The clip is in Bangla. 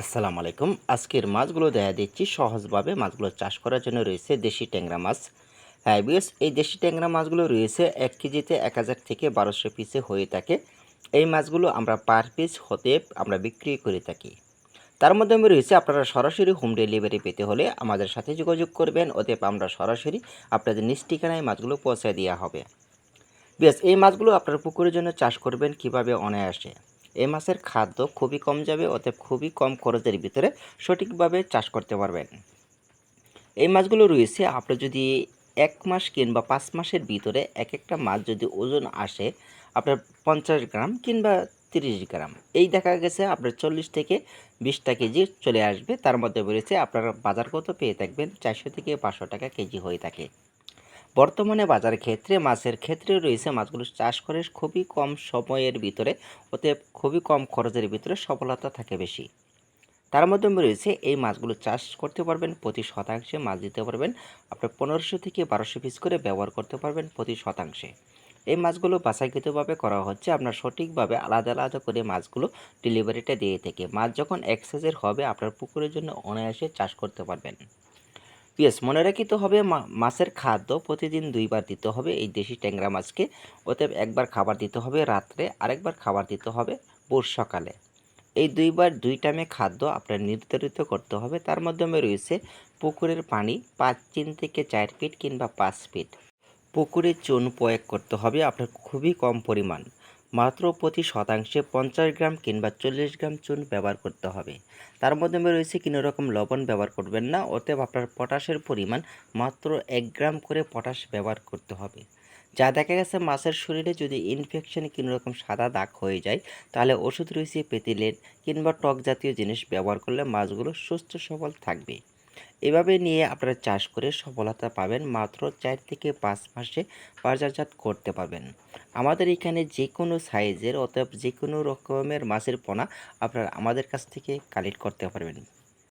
আসসালামু আলাইকুম। আজকের মাছগুলো দেখা দিচ্ছি। সহজভাবে মাছগুলো চাষ করার জন্য রয়েছে দেশি ট্যাংরা মাছ। হ্যাঁ বিকজ এই দেশি ট্যাংরা মাছগুলো রয়েছে এক কেজিতে এক হাজার থেকে বারোশো পিসে হয়ে থাকে। এই মাছগুলো আমরা পার পিস হতে আমরা বিক্রি করে থাকি। তার মধ্যে আমি রয়েছে আপনারা সরাসরি হোম ডেলিভারি পেতে হলে আমাদের সাথে যোগাযোগ করবেন। অতএব আমরা সরাসরি আপনাদের নিজ ঠিকানায় মাছগুলো পৌঁছে দেওয়া হবে। বেশ এই মাছগুলো আপনার পুকুরের জন্য চাষ করবেন কীভাবে অনায়াসে? এই মাছের খাদ্য খুবই কম যাবে, অতএব খুবই কম খরচের ভিতরে সঠিকভাবে চাষ করতে পারবেন। এই মাছগুলো রয়েছে, আপনি যদি এক মাস কিংবা পাঁচ মাসের ভিতরে এক একটা মাছ যদি ওজন আসে আপনার পঞ্চাশ গ্রাম কিংবা তিরিশ গ্রাম, এই দেখা গেছে আপনার চল্লিশ থেকে বিশটা কেজি চলে আসবে। তার মধ্যে রয়েছে আপনারা বাজার কত পেয়ে থাকবেন চারশো থেকে পাঁচশো টাকা কেজি হয়ে থাকে। বর্তমানে বাজার ক্ষেত্রে, মাছের ক্ষেত্রে রয়েছে মাছগুলো চাষ করে খুবই কম সময়ের ভিতরে, অতএব খুবই কম খরচের ভিতরে সফলতা থাকে বেশি। তার মধ্যে রয়েছে এই মাছগুলো চাষ করতে পারবেন, প্রতি শতাংশে মাছ দিতে পারবেন, আপনার পনেরোশো থেকে বারোশো পিস করে ব্যবহার করতে পারবেন প্রতি শতাংশে। এই মাছগুলো বাছাইকৃতভাবে করা হচ্ছে, আপনার সঠিকভাবে আলাদা আলাদা করে মাছগুলো ডেলিভারিটা দিয়ে থেকে। মাছ যখন এক সাইজের হবে, আপনার পুকুরের জন্য অনায়াসে চাষ করতে পারবেন। পিএস মনে রাখিতে হবে মাছের খাদ্য প্রতিদিন দুইবার দিতে হবে। এই দেশি ট্যাংরা মাছকে অতএব একবার খাবার দিতে হবে রাত্রে, আরেকবার খাবার দিতে হবে ভোর সকালে। এই দুইবার দুই টাইমে খাদ্য আপনার নির্ধারিত করতে হবে। তার মাধ্যমে রয়েছে পুকুরের পানি পাঁচ তিন থেকে চার ফিট কিংবা পাঁচ ফিট। পুকুরে চুন প্রয়োগ করতে হবে, আপনার খুবই কম পরিমাণ। মাত্র প্রতি শতাংশে পঞ্চাশ গ্রাম কিংবা চল্লিশ গ্রাম চুন ব্যবহার করতে হবে। তার মধ্যে রয়েছে কোনো রকম লবণ ব্যবহার করবেন না, অতএব আপনার পটাশের পরিমাণ মাত্র এক গ্রাম করে পটাশ ব্যবহার করতে হবে। যা দেখা গেছে মাছের শরীরে যদি ইনফেকশন কোনো রকম সাদা দাগ হয়ে যায়, তাহলে ওষুধ রয়েছে পেতিলেট কিংবা টক জাতীয় জিনিস ব্যবহার করলে মাছগুলো সুস্থ সবল থাকবে। এভাবে নিয়ে আপনারা চাষ করে সফলতা পাবেন মাত্র চার থেকে পাঁচ মাসে বাজারজাত করতে পারবেন। আমাদের এখানে যে কোনো সাইজের অতএব যে কোনো রকমের মাছের পোনা আপনারা আমাদের কাছ থেকে কালেক্ট করতে পারবেন।